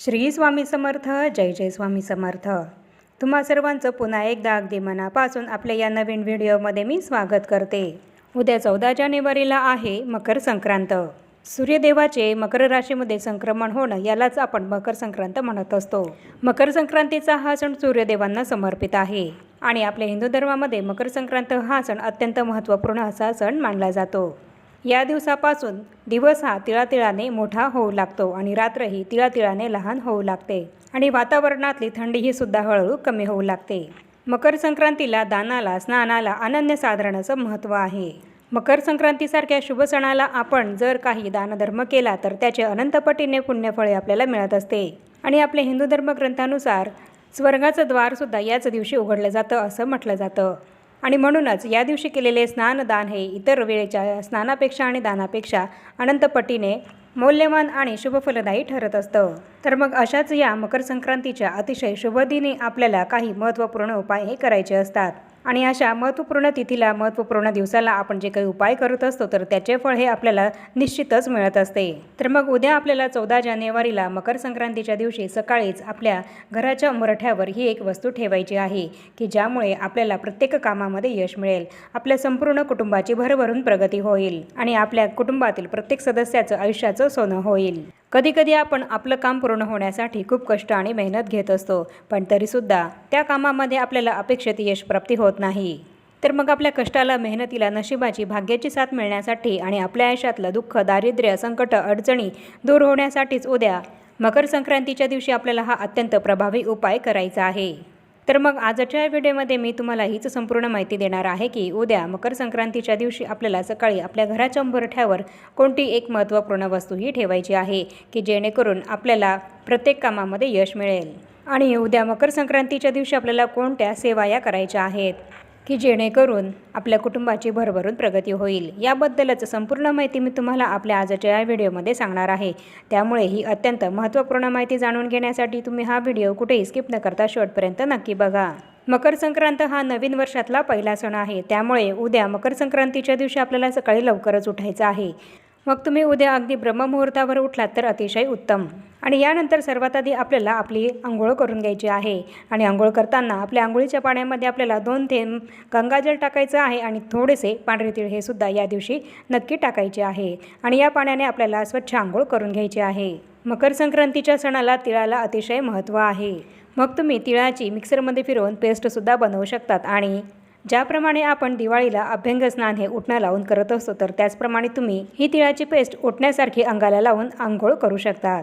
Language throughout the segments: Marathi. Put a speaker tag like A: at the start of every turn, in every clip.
A: श्री स्वामी समर्थ जय जय स्वामी समर्थ. तुम्हा सर्वांचं पुन्हा एकदा अगदी मनापासून आपल्या या नवीन व्हिडिओमध्ये मी स्वागत करते. उद्या चौदा जानेवारीला आहे मकर संक्रांत. सूर्यदेवाचे मकर राशीमध्ये संक्रमण होणं यालाच आपण मकर संक्रांत म्हणत असतो. मकर संक्रांतीचा हा सण सूर्यदेवांना समर्पित आहे आणि आपल्या हिंदू धर्मामध्ये मकर संक्रांत हा सण अत्यंत महत्त्वपूर्ण असा सण मानला जातो. या दिवसापासून दिवस हा तिळातिळाने मोठा होऊ लागतो आणि रात्रही तिळातिळाने लहान होऊ लागते. आणि वातावरणातली थंडीही सुद्धा हळूहळू कमी होऊ लागते. मकर संक्रांतीला दानाला स्नानाला अनन्यसाधारणाचं महत्त्व आहे. मकर संक्रांतीसारख्या शुभ सणाला आपण जर काही दानधर्म केला तर त्याचे अनंतपटीने पुण्यफळे आपल्याला मिळत असते. आणि आपल्या हिंदू धर्मग्रंथानुसार स्वर्गाचं द्वारसुद्धा याच दिवशी उघडलं जातं असं म्हटलं जातं. आणि म्हणूनच या दिवशी केलेले स्नानदान हे इतर वेळेच्या स्नानापेक्षा आणि दानापेक्षा अनंतपटीने मौल्यवान आणि शुभफलदायी ठरत असतं. तर मग अशाच या मकर संक्रांतीच्या अतिशय शुभदिनी आपल्याला काही महत्त्वपूर्ण उपाय हे करायचे असतात. आणि अशा महत्त्वपूर्ण तिथीला महत्त्वपूर्ण दिवसाला आपण जे काही उपाय करत असतो तर त्याचे फळ हे आपल्याला निश्चितच मिळत असते. तर मग उद्या आपल्याला चौदा जानेवारीला मकर संक्रांतीच्या दिवशी सकाळीच आपल्या घराच्या उंबरठ्यावर ही एक वस्तू ठेवायची आहे की ज्यामुळे आपल्याला प्रत्येक कामामध्ये यश मिळेल. आपल्या संपूर्ण कुटुंबाची भरभरून प्रगती होईल आणि आपल्या कुटुंबातील प्रत्येक सदस्याचं आयुष्याचं सोनं होईल. कधीकधी आपण आपलं काम पूर्ण होण्यासाठी खूप कष्ट आणि मेहनत घेत असतो पण तरीसुद्धा त्या कामामध्ये आपल्याला अपेक्षित यश प्राप्ती होत नाही. तर मग आपल्या कष्टाला मेहनतीला नशिबाची भाग्याची साथ मिळण्यासाठी आणि आपल्या आयुष्यातलं दुःख दारिद्र्य संकट अडचणी दूर होण्यासाठीच उद्या मकर संक्रांतीच्या दिवशी आपल्याला हा अत्यंत प्रभावी उपाय करायचा आहे. तर मग आजच्या व्हिडिओमध्ये मी तुम्हाला हीच संपूर्ण माहिती देणार आहे की उद्या मकर संक्रांतीच्या दिवशी आपल्याला सकाळी आपल्या घराच्या उंबरठ्यावर कोणती एक महत्त्वपूर्ण वस्तू ही ठेवायची आहे की जेणेकरून आपल्याला प्रत्येक कामामध्ये यश मिळेल. आणि उद्या मकर संक्रांतीच्या दिवशी आपल्याला कोणत्या सेवा या करायच्या आहेत? की जेणेकरून आपल्या कुटुंबाची भरभरून प्रगती होईल? याबद्दलच संपूर्ण माहिती मी तुम्हाला आपल्या आजच्या या व्हिडिओमध्ये सांगणार आहे. त्यामुळे ही अत्यंत महत्त्वपूर्ण माहिती जाणून घेण्यासाठी तुम्ही हा व्हिडिओ कुठेही स्किप न करता शेवटपर्यंत नक्की बघा. मकर संक्रांत हा नवीन वर्षातला पहिला सण आहे. त्यामुळे उद्या मकर संक्रांतीच्या दिवशी आपल्याला सकाळी लवकरच उठायचं आहे. मग तुम्ही उद्या अगदी ब्रह्ममुहूर्तावर उठलात तर अतिशय उत्तम. आणि यानंतर सर्वात आधी आपल्याला आपली आंघोळ करून घ्यायची आहे. आणि आंघोळ करताना आपल्या आंघोळीच्या पाण्यामध्ये आपल्याला दोन थेंब गंगाजल टाकायचं आहे आणि थोडेसे पांढरे तीळ हे सुद्धा या दिवशी नक्की टाकायचे आहे. आणि या पाण्याने आपल्याला स्वच्छ आंघोळ करून घ्यायची आहे. मकर संक्रांतीच्या सणाला तिळाला अतिशय महत्त्व आहे. मग तुम्ही तिळाची मिक्सरमध्ये फिरवून पेस्टसुद्धा बनवू शकतात आणि ज्याप्रमाणे आपण दिवाळीला अभ्यंग स्नान हे उठणं लावून करत असतो तर त्याचप्रमाणे तुम्ही ही तिळाची पेस्ट उठण्यासारखी अंगाला लावून आंघोळ करू शकतात.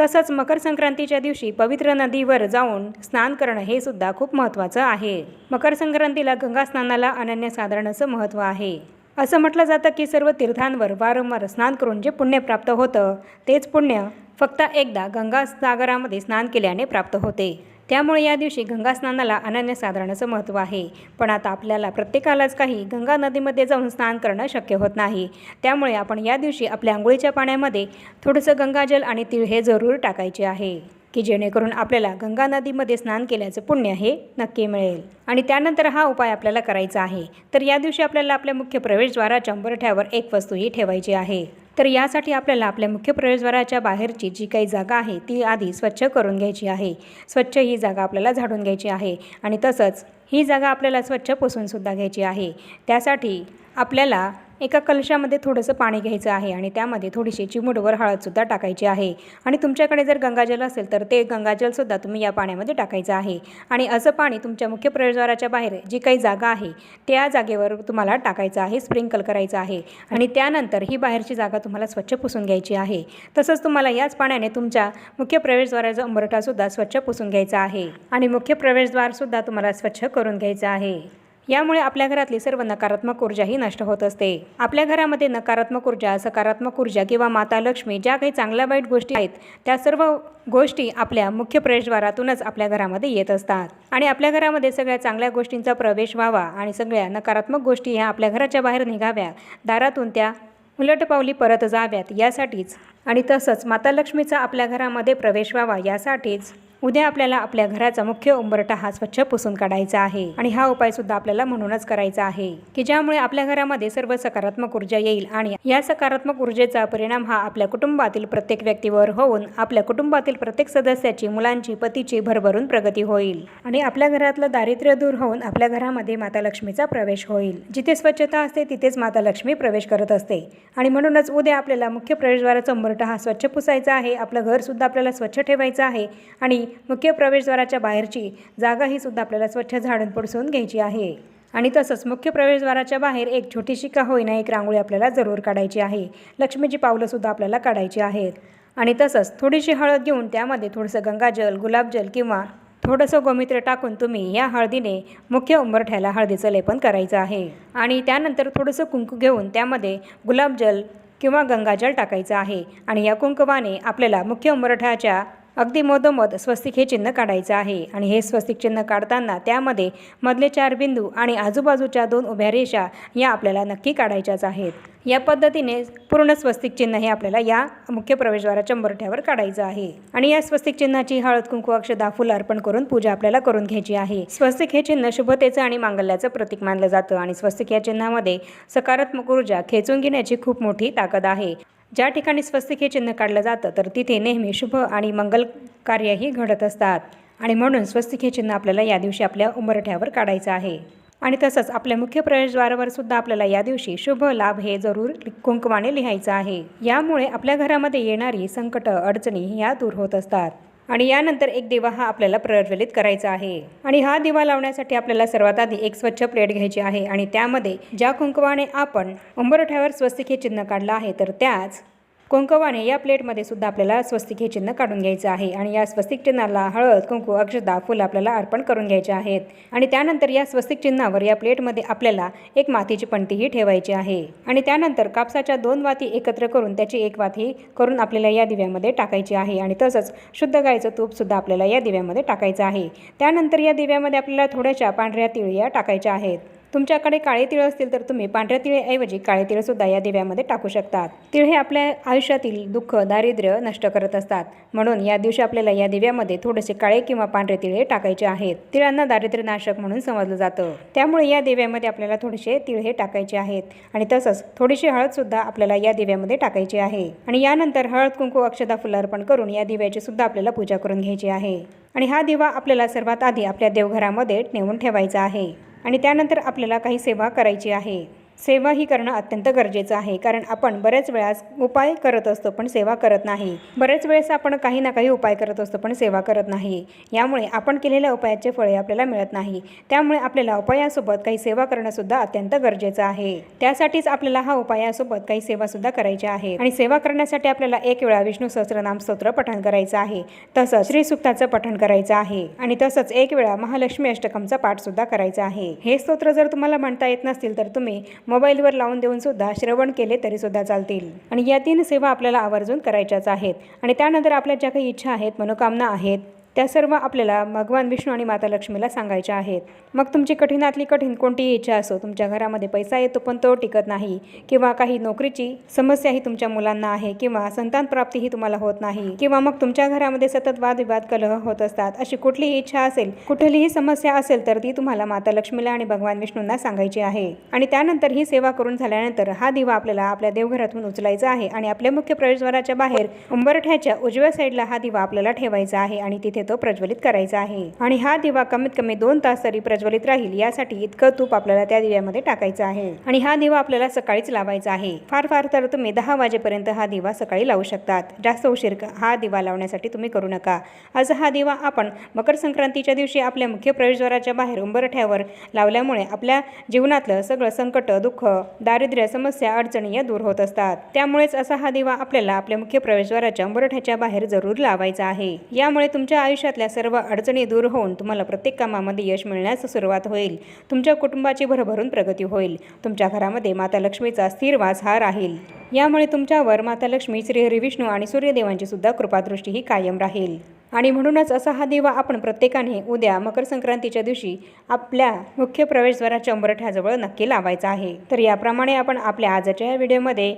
A: तसंच मकर संक्रांतीच्या दिवशी पवित्र नदीवर जाऊन स्नान करणं हे सुद्धा खूप महत्त्वाचं आहे. मकर संक्रांतीला गंगा स्नानाला अनन्यसाधारण असं महत्त्व आहे. असं म्हटलं जातं की सर्व तीर्थांवर वारंवार स्नान करून जे पुण्य प्राप्त होतं तेच पुण्य फक्त एकदा गंगा सागरामध्ये स्नान केल्याने प्राप्त होते. त्यामुळे या दिवशी गंगा स्नानाला अनन्यसाधारण महत्त्व आहे. पण आता आपल्याला प्रत्येकालाच काही गंगा नदीमध्ये जाऊन स्नान करणं शक्य होत नाही. त्यामुळे आपण या दिवशी आपल्या आंघोळीच्या पाण्यामध्ये थोडंसं गंगाजल आणि तीळ हे जरूर टाकायचे आहे की जेणेकरून आपल्याला गंगा नदीमध्ये स्नान केल्याचं पुण्य हे नक्की मिळेल. आणि त्यानंतर हा उपाय आपल्याला करायचा आहे. तर या दिवशी आपल्याला आपल्या मुख्य प्रवेशद्वाराच्या उंबरठ्यावर एक वस्तूही ठेवायची आहे. तर यासाठी आपल्याला आपल्या मुख्य प्रवेशद्वाराच्या बाहेरची जी काही जागा आहे ती आधी स्वच्छ करून घ्यायची आहे. स्वच्छ ही जागा आपल्याला झाडून घ्यायची आहे आणि तसंच ही जागा आपल्याला स्वच्छ पुसूनसुद्धा घ्यायची आहे. त्यासाठी आपल्याला एका कलशामध्ये थोडंसं पाणी घ्यायचं आहे आणि त्यामध्ये थोडीशी चिमूटवर हळदसुद्धा टाकायची आहे. आणि तुमच्याकडे जर गंगाजल असेल तर ते गंगाजलसुद्धा तुम्ही या पाण्यामध्ये टाकायचं आहे. आणि असं पाणी तुमच्या मुख्य प्रवेशद्वाराच्या बाहेर जी काही जागा आहे त्या जागेवर तुम्हाला टाकायचं आहे स्प्रिंकल करायचं आहे. आणि त्यानंतर ही बाहेरची जागा तुम्हाला स्वच्छ पुसून घ्यायची आहे. तसंच तुम्हाला याच पाण्याने तुमच्या मुख्य प्रवेशद्वाराचा उंबरठासुद्धा स्वच्छ पुसून घ्यायचा आहे. आणि मुख्य प्रवेशद्वारसुद्धा तुम्हाला स्वच्छ करून घ्यायचं आहे. यामुळे आपल्या घरातली सर्व नकारात्मक ऊर्जाही नष्ट होत असते. आपल्या घरामध्ये नकारात्मक ऊर्जा सकारात्मक ऊर्जा किंवा माता लक्ष्मी ज्या काही चांगल्या वाईट गोष्टी आहेत त्या सर्व गोष्टी आपल्या मुख्य प्रवेशद्वारातूनच आपल्या घरामध्ये येत असतात. आणि आपल्या घरामध्ये सगळ्या चांगल्या गोष्टींचा प्रवेश व्हावा आणि सगळ्या नकारात्मक गोष्टी ह्या आपल्या घराच्या बाहेर निघाव्या दारातून त्या उलटपावली परत जाव्यात यासाठीच आणि तसंच माता लक्ष्मीचा आपल्या घरामध्ये प्रवेश व्हावा यासाठीच उद्या आपल्याला आपल्या घराचा मुख्य उंबरटा हा स्वच्छ पुसून काढायचा आहे. आणि हा उपाय सुद्धा आपल्याला म्हणूनच करायचा आहे. की ज्यामुळे आपल्या घरामध्ये सर्व सकारात्मक ऊर्जा येईल आणि या सकारात्मक ऊर्जेचा परिणाम हा आपल्या कुटुंबातील प्रत्येक व्यक्तीवर होऊन आपल्या कुटुंबातील प्रत्येक सदस्याची मुलांची पतीची भरभरून प्रगती होईल. आणि आपल्या घरातलं दारिद्र्य दूर होऊन आपल्या घरामध्ये माता लक्ष्मीचा प्रवेश होईल. जिथे स्वच्छता असते तिथेच माता लक्ष्मी प्रवेश करत असते. आणि म्हणूनच उद्या आपल्याला मुख्य प्रवेशद्वाराचा उंबरटा हा स्वच्छ पुसायचा आहे. आपलं घरसुद्धा आपल्याला स्वच्छ ठेवायचं आहे. आणि मुख्य प्रवेशद्वाराच्या बाहेरची जागा ही सुद्धा आपल्याला स्वच्छ झाडून पडसून घ्यायची आहे. आणि तसंच मुख्य प्रवेशद्वाराच्या बाहेर एक छोटीशी का होईना एक रांगोळी आपल्याला जरूर काढायची आहे. लक्ष्मीची पावलंसुद्धा आपल्याला काढायची आहेत. आणि तसंच थोडीशी हळद घेऊन त्यामध्ये थोडंसं गंगाजल गुलाबजल किंवा थोडंसं गोमित्र टाकून तुम्ही या हळदीने मुख्य उंबरठ्याला हळदीचं लेपन करायचं आहे. आणि त्यानंतर थोडंसं कुंकू घेऊन त्यामध्ये गुलाबजल किंवा गंगाजल टाकायचं आहे. आणि या कुंकवाने आपल्याला मुख्य उंबरठ्याच्या अगदी मधोमध स्वस्तिक हे चिन्ह काढायचं आहे. आणि हे स्वस्तिक चिन्ह काढताना त्यामध्ये मधले चार बिंदू आणि आजूबाजूच्या दोन उभ्या रेषा या आपल्याला नक्की काढायच्याच आहेत. या पद्धतीने पूर्ण स्वस्तिक चिन्ह हे आपल्याला या मुख्य प्रवेशद्वाराच्या मुरठ्यावर काढायचं आहे. आणि या स्वस्तिक चिन्हाची हळद कुंकू अक्षदा फुलं अर्पण करून पूजा आपल्याला करून घ्यायची आहे. स्वस्तिक हे चिन्ह शुभतेचं आणि मांगल्याचं प्रतीक मानलं जातं. आणि स्वस्तिक या चिन्हामध्ये सकारात्मक ऊर्जा खेचून घेण्याची खूप मोठी ताकद आहे. ज्या ठिकाणी स्वस्तिक हे चिन्ह काढलं जातं तर तिथे नेहमी शुभ आणि मंगल कार्यही घडत असतात. आणि म्हणून स्वस्तिक हे चिन्ह आपल्याला या दिवशी आपल्या उंबरठ्यावर काढायचं आहे. आणि तसंच आपल्या मुख्य प्रवेशद्वारावर सुद्धा आपल्याला या दिवशी शुभ लाभ हे जरूर कुंकवाने लिहायचं आहे. यामुळे आपल्या घरामध्ये येणारी संकट अडचणी ह्या दूर होत असतात. आणि यानंतर एक दिवा हा आपल्याला प्रज्वलित करायचा आहे. आणि हा दिवा लावण्यासाठी आपल्याला सर्वात आधी एक स्वच्छ प्लेट घ्यायची आहे आणि त्यामध्ये ज्या कुंकवाने आपण उंबरठ्यावर स्वस्तिक हे चिन्ह काढलं आहे तर त्याच कुंकवाने या प्लेटमध्ये सुद्धा आपल्याला स्वस्तिक हे चिन्ह काढून घ्यायचं आहे आणि या स्वस्तिक चिन्हाला हळद कुंकू अक्षदा फुलं आपल्याला अर्पण करून घ्यायचे आहेत. आणि त्यानंतर या स्वस्तिक चिन्हावर या प्लेटमध्ये आपल्याला एक मातीची पणतीही ठेवायची आहे. आणि त्यानंतर कापसाच्या दोन वाती एकत्र करून त्याची एक वाती करून आपल्याला या दिव्यामध्ये टाकायची आहे आणि तसंच शुद्ध गाईचं तूपसुद्धा आपल्याला या दिव्यामध्ये टाकायचं आहे. त्यानंतर या दिव्यामध्ये आपल्याला थोड्याशा पांढऱ्या तिळ्या टाकायच्या आहेत. तुमच्याकडे काळे तिळ असतील तर तुम्ही पांढऱ्या तिळेऐवजी काळे तिळसुद्धा या दिव्यामध्ये टाकू शकतात. तिळ हे आपल्या आयुष्यातील दुःख दारिद्र्य नष्ट करत असतात. म्हणून या दिवशी आपल्याला या दिव्यामध्ये थोडेसे काळे किंवा पांढरे तिळे टाकायचे आहेत. तिळांना दारिद्र्यनाशक म्हणून समजलं जातं. त्यामुळे या दिव्यामध्ये आपल्याला थोडेसे तिळ हे टाकायचे आहेत. आणि तसंच थोडीशी हळदसुद्धा आपल्याला या दिव्यामध्ये टाकायची आहे. आणि यानंतर हळद कुंकू अक्षदा फुलार्पण करून या दिव्याची सुद्धा आपल्याला पूजा करून घ्यायची आहे. आणि हा दिवा आपल्याला सर्वात आधी आपल्या देवघरामध्ये नेऊन ठेवायचा आहे. आणि त्यानंतर आपल्याला काही सेवा करायची आहे. सेवा ही करणं अत्यंत गरजेचं आहे. कारण आपण बऱ्याच वेळास उपाय करत असतो पण सेवा करत नाही. बऱ्याच वेळेस आपण काही ना काही उपाय करत असतो पण सेवा करत नाही. यामुळे आपण केलेल्या उपायाचे फळे आपल्याला मिळत नाही. त्यामुळे आपल्याला उपायासोबत काही सेवा करणंसुद्धा अत्यंत गरजेचं आहे. त्यासाठीच आपल्याला हा उपायासोबत काही सेवासुद्धा करायच्या आहे. आणि सेवा करण्यासाठी आपल्याला एक वेळा विष्णू सहस्रनाम स्तोत्र पठण करायचं आहे. तसंच श्रीसुक्ताचं पठण करायचं आहे. आणि तसंच एक वेळा महालक्ष्मी अष्टकमचा पाठसुद्धा करायचा आहे. हे स्तोत्र जर तुम्हाला म्हणता येत नसतील तर तुम्ही मोबाईलवर लावून देऊन सुद्धा श्रवण केले तरी सुद्धा चालतील. आणि या तीन सेवा आपल्याला आवर्जून करायच्याच आहेत. आणि त्यानंतर आपल्या ज्या काही इच्छा आहेत मनोकामना आहेत त्या सर्व आपल्याला भगवान विष्णू आणि माता लक्ष्मीला सांगायच्या आहेत. मग तुमची कठीणातली कठीण कोणतीही इच्छा असो तुमच्या घरामध्ये पैसा येतो पण तो टिकत नाही किंवा काही नोकरीची समस्या ही तुमच्या मुलांना आहे किंवा संतान प्राप्ती ही तुम्हाला होत नाही किंवा मग तुमच्या घरामध्ये सतत वादविवाद कलह होत असतात. अशी कुठलीही इच्छा असेल कुठलीही समस्या असेल तर ती तुम्हाला माता लक्ष्मीला आणि भगवान विष्णूंना सांगायची आहे. आणि त्यानंतर ही सेवा करून झाल्यानंतर हा दिवा आपल्याला आपल्या देवघरातून उचलायचा आहे आणि आपल्या मुख्य प्रवेशद्वाराच्या बाहेर उंबरठ्याच्या उजव्या साईडला हा दिवा आपल्याला ठेवायचा आहे आणि तिथे तो प्रज्वलित करायचा आहे. आणि हा दिवा कमीत कमी दोन तास तरी प्रज्वलित राहील यासाठी इतकं तूप आपल्याला त्या दिव्यामध्ये टाकायचं आहे. आणि हा दिवा आपल्याला सकाळीच लावायचा आहे. फार फार तर तुम्ही दहा वाजेपर्यंत हा दिवा सकाळी लावू शकतात. जास्त उशीर हा दिवा लावण्यासाठी तुम्ही करू नका. आज हा दिवा आपण मकर संक्रांतीच्या दिवशी आपल्या मुख्य प्रवेशद्वाराच्या बाहेर उंबरठ्यावर लावल्यामुळे आपल्या जीवनातलं सगळं संकट दुःख दारिद्र्य समस्या अडचणी या दूर होत असतात. त्यामुळेच असा हा दिवा आपल्याला आपल्या मुख्य प्रवेशद्वाराच्या उंबरठ्याच्या बाहेर जरूर लावायचा आहे. यामुळे तुमच्या आयुष्यातल्या सर्व अडचणी दूर होऊन तुम्हाला प्रत्येक कामामध्ये यश मिळण्यास सुरुवात होईल. तुमच्या कुटुंबाची भरभरून प्रगती होईल. तुमच्या घरामध्ये माता लक्ष्मीचा स्थिर वास हा राहील. यामुळे तुमच्यावर माता लक्ष्मी श्री हरिविष्णू आणि सूर्यदेवांची सुद्धा कृपादृष्टी ही कायम राहील. आणि म्हणूनच असा हा दिवा आपण प्रत्येकाने उद्या मकर संक्रांतीच्या दिवशी आपल्या मुख्य प्रवेशद्वाराच्या उंबरठ्याजवळ नक्की लावायचा आहे. तर याप्रमाणे आपण आपल्या आजच्या या व्हिडिओमध्ये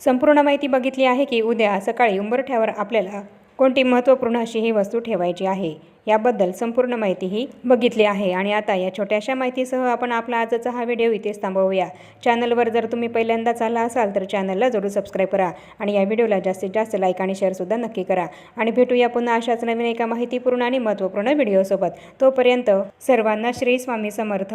A: संपूर्ण माहिती बघितली आहे की उद्या सकाळी उंबरठ्यावर आपल्याला कोणती महत्त्वपूर्ण अशी ही वस्तू ठेवायची आहे? याबद्दल संपूर्ण माहिती ही बघितली आहे. आणि आता या छोट्याशा माहितीसह आपण आपला आजचा हा व्हिडिओ इथेच थांबवूया. चॅनलवर जर तुम्ही पहिल्यांदाच आला असाल तर चॅनलला जरूर सबस्क्राईब करा आणि या व्हिडिओला जास्तीत जास्त लाईक आणि शेअरसुद्धा नक्की करा. आणि भेटूया पुन्हा अशाच नवीन एका माहितीपूर्ण आणि महत्त्वपूर्ण व्हिडिओसोबत. तोपर्यंत सर्वांना श्री स्वामी समर्थ.